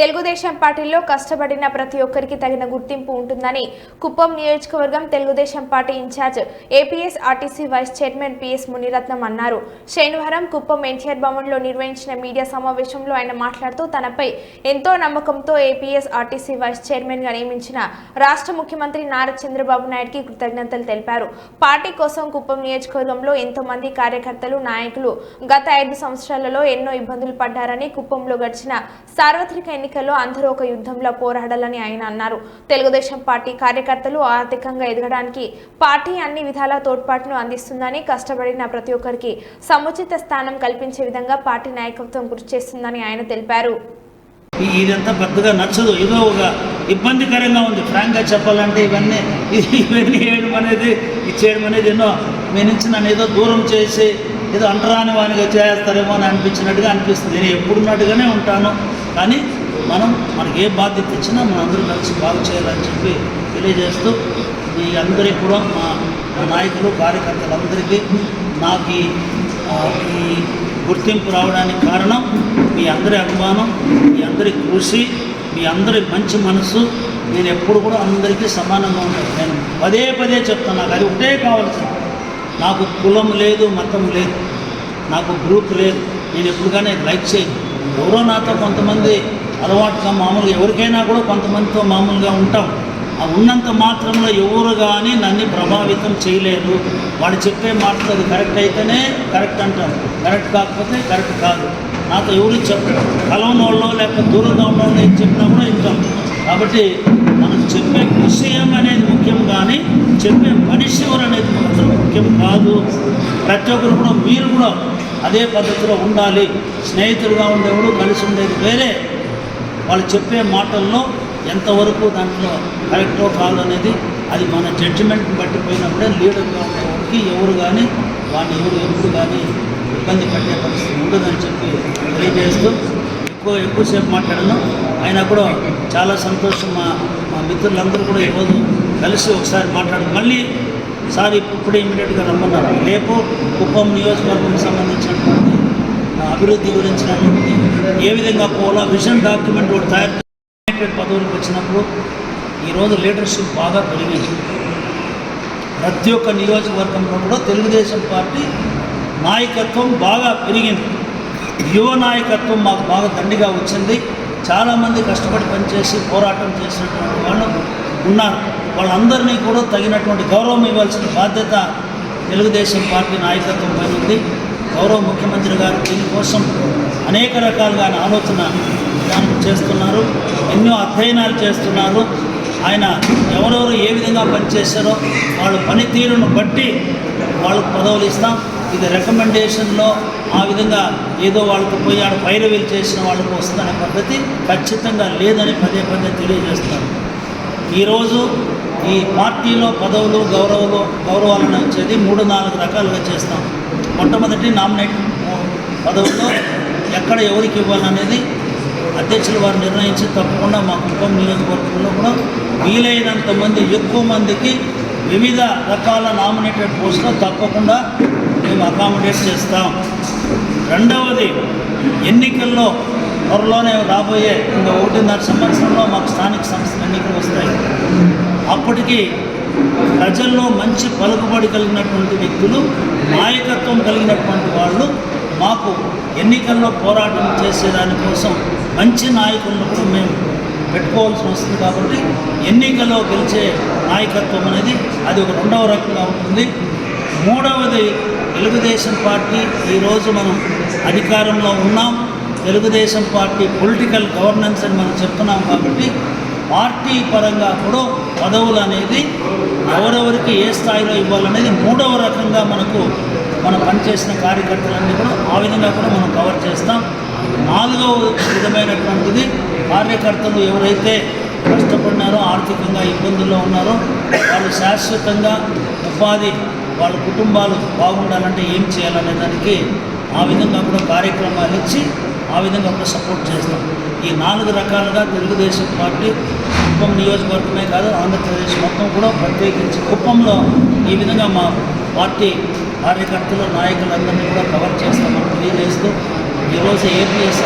తెలుగుదేశం పార్టీలో కష్టపడిన ప్రతి ఒక్కరికి తగిన గుర్తింపు ఉంటుందని కుప్పం నియోజకవర్గం Telugu Desam party in-charge APS RTC vice chairman PS Muniratnam అన్నారు. శనివారం కుప్పం ఎన్టీఆర్ భవన్లో నిర్వహించిన మీడియా సమావేశంలో ఆయన మాట్లాడుతూ తనపై ఎంతో నమ్మకంతో ఏపీఎస్ ఆర్టీసీ వైస్ చైర్మన్గా నియమించిన రాష్ట్ర ముఖ్యమంత్రి నారా చంద్రబాబు నాయుడుకి కృతజ్ఞతలు తెలిపారు. పార్టీ కోసం కుప్పం నియోజకవర్గంలో ఎంతో మంది కార్యకర్తలు నాయకులు గత ఐదు సంవత్సరాలలో ఎన్నో ఇబ్బందులు పడ్డారని కుప్పంలో గడిచిన సార్వత్రిక ఎన్నికల్లో అందరూ ఒక యుద్ధంలో పోరాడాలని ఆయన అన్నారు. తెలుగుదేశం పార్టీ కార్యకర్తలు ఆర్థికంగా ఎదగడానికి పార్టీ అన్ని విధాల తోడ్పాటును అందిస్తుందని కష్టపడిన ప్రతి ఒక్కరికి సముచిత స్థానం కల్పించే విధంగా పార్టీ నాయకత్వం కృషి చేస్తుందని ఆయన తెలిపారు. ఇదంతా పెద్దగా నచ్చదు. ఏదో ఒక ఇబ్బందికరంగా ఉంది. ఫ్రాంక్గా చెప్పాలంటే ఇవన్నీ ఇవన్నీ వేయడం అనేది ఇచ్చేయడం అనేది ఎన్నో మీ నుంచి నన్ను ఏదో దూరం చేసి ఏదో అంటరాని వానిగా చేస్తారేమో అని అనిపించినట్టుగా అనిపిస్తుంది. నేను ఎప్పుడున్నట్టుగానే ఉంటాను. కానీ మనం మనకి ఏ బాధ్యత ఇచ్చినా మన అందరూ కలిసి బాగు చేయాలని చెప్పి తెలియజేస్తూ మీ అందరికీ కూడా మా నాయకులు కార్యకర్తలందరికీ నాకు ఈ ఈ గుర్తింపు రావడానికి కారణం మీ అందరి అభిమానం మీ అందరి కృషి మీ అందరి మంచి మనసు. నేను ఎప్పుడు కూడా అందరికీ సమానంగా ఉంటాను. నేను పదే పదే చెప్తాను నాకు అది ఒకటే కావాల్సింది. నాకు కులం లేదు మతం లేదు. నాకు గ్రూప్ లేదు. నేను ఎప్పుడు కానీ లైక్ చేయను. ఎవరో నాతో కొంతమంది అలవాటుగా మామూలుగా ఎవరికైనా కూడా కొంతమందితో మామూలుగా ఉంటాం. ఆ ఉన్నంత మాత్రంలో ఎవరు కానీ నన్ను ప్రభావితం చేయలేదు. వాడు చెప్పే మాటలు అది కరెక్ట్ అయితేనే కరెక్ట్ అంటాం కరెక్ట్ కాకపోతే కరెక్ట్ కాదు. నాతో ఎవరు చెప్పరు. కలవనోళ్ళో లేకపోతే దూరంగా ఉన్నోళ్ళు ఏం చెప్పినా కూడా వింటాం. కాబట్టి మనం చెప్పే విషయం అనేది ముఖ్యం కానీ చెప్పే మనిషి ఎవరు అనేది మాత్రం ముఖ్యం కాదు. ప్రతి ఒక్కరు కూడా మీరు కూడా అదే పద్ధతిలో ఉండాలి. స్నేహితులుగా ఉండేవాడు కలిసి ఉండేది వేరే. వాళ్ళు చెప్పే మాటల్లో ఎంతవరకు దాంట్లో కరెక్టో కాదు అనేది అది మన జడ్జిమెంట్ని బట్టి పోయినప్పుడే లీడర్గా ఉండేవాడికి ఎవరు కానీ వాడిని ఎవరు ఎప్పుడు కానీ ఇబ్బంది పెట్టే పరిస్థితి ఉండదని చెప్పి తెలియజేస్తూ ఎక్కువ ఎక్కువసేపు మాట్లాడను. అయినా కూడా చాలా సంతోషం మా మా మిత్రులందరూ కూడా ఈరోజు కలిసి ఒకసారి మాట్లాడు మళ్ళీ సార్ ఇప్పుడు ఇమీడియట్గా రమ్మన్నారు. రేపు కుప్పం నియోజకవర్గం సంబంధించినటువంటి అభివృద్ధి గురించినటువంటి ఏ విధంగా పోవాలో విజన్ డాక్యుమెంట్ ఒకటి తయారు యునైటెడ్ పదవులకు వచ్చినప్పుడు ఈరోజు లీడర్షిప్ బాగా పెరిగింది. ప్రతి ఒక్క నియోజకవర్గంలో కూడా తెలుగుదేశం పార్టీ నాయకత్వం బాగా పెరిగింది. యువ నాయకత్వం మాకు బాగా దండిగా వచ్చింది. చాలామంది కష్టపడి పనిచేసి పోరాటం చేసినటువంటి వాళ్ళు ఉన్నారు. వాళ్ళందరినీ కూడా తగినటువంటి గౌరవం ఇవ్వాల్సిన బాధ్యత తెలుగుదేశం పార్టీ నాయకత్వం పైన ఉంది. గౌరవ ముఖ్యమంత్రి గారు దీనికోసం అనేక రకాలుగా ఆయన ఆలోచన చేస్తున్నారు. ఎన్నో అధ్యయనాలు చేస్తున్నారు. ఆయన ఎవరెవరు ఏ విధంగా పనిచేశారో వాళ్ళ పనితీరును బట్టి వాళ్ళకు పదవులు ఇస్తాం. ఇది రికమెండేషన్లో ఆ విధంగా ఏదో వాళ్ళకు పోయి ఆడ పైరవీలు చేసిన వాళ్ళకు వస్తుందనే పద్ధతి ఖచ్చితంగా లేదని పదే పదే తెలియజేస్తారు ఈరోజు ఈ పార్టీలో పదవులు గౌరవాలు గౌరవాలను వచ్చేది మూడు నాలుగు రకాలుగా చేస్తాం. మొట్టమొదటి నామినేట్ పదవుల్లో ఎక్కడ ఎవరికి ఇవ్వాలనేది అధ్యక్షులు వారు నిర్ణయించి తప్పకుండా మా కుప్పం నియోజకవర్గంలో కూడా వీలైనంత మంది ఎక్కువ మందికి వివిధ రకాల నామినేటెడ్ పోస్టులో తప్పకుండా మేము అకామిడేట్ చేస్తాం. రెండవది ఎన్నికల్లో త్వరలోనే రాబోయే ఇంకా ఒకటిన్నర సంవత్సరంలో మాకు స్థానిక సంస్థల ఎన్నికలు వస్తాయి. అప్పటికి ప్రజల్లో మంచి పలుకుబడి కలిగినటువంటి వ్యక్తులు నాయకత్వం కలిగినటువంటి వాళ్ళు మాకు ఎన్నికల్లో పోరాటం చేసేదానికోసం మంచి నాయకులను కూడా మేము పెట్టుకోవాల్సి వస్తుంది కాబట్టి ఎన్నికల్లో గెలిచే నాయకత్వం అనేది అది ఒక రెండవ రకంగా ఉంటుంది. మూడవది తెలుగుదేశం పార్టీ. ఈరోజు మనం అధికారంలో ఉన్నాం. తెలుగుదేశం పార్టీ పొలిటికల్ గవర్నెన్స్ అని మనం చెప్తున్నాం కాబట్టి పార్టీ పరంగా కూడా పదవులు అనేది ఎవరెవరికి ఏ స్థాయిలో ఇవ్వాలనేది మూడవ రకంగా మనకు మనం పనిచేసిన కార్యకర్తలన్నీ కూడా ఆ విధంగా కూడా మనం కవర్ చేస్తాం. నాలుగవ విధమైనటువంటిది కార్యకర్తలు ఎవరైతే కష్టపడినారో ఆర్థికంగా ఇబ్బందుల్లో ఉన్నారో వాళ్ళు శాశ్వతంగా ఉపాధి వాళ్ళ కుటుంబాలు బాగుండాలంటే ఏం చేయాలనే దానికి ఆ విధంగా కూడా కార్యక్రమాలు ఇచ్చి ఆ విధంగా కూడా సపోర్ట్ చేస్తాం. ఈ నాలుగు రకాలుగా తెలుగుదేశం పార్టీ కుప్పం నియోజకవర్గమే కాదు ఆంధ్రప్రదేశ్ మొత్తం కూడా ప్రత్యేకించి కుప్పంలో ఈ విధంగా మా పార్టీ కార్యకర్తలు నాయకులందరినీ కూడా కవర్ చేస్తామని తెలియజేస్తూ ఈరోజు ఏపీఎస్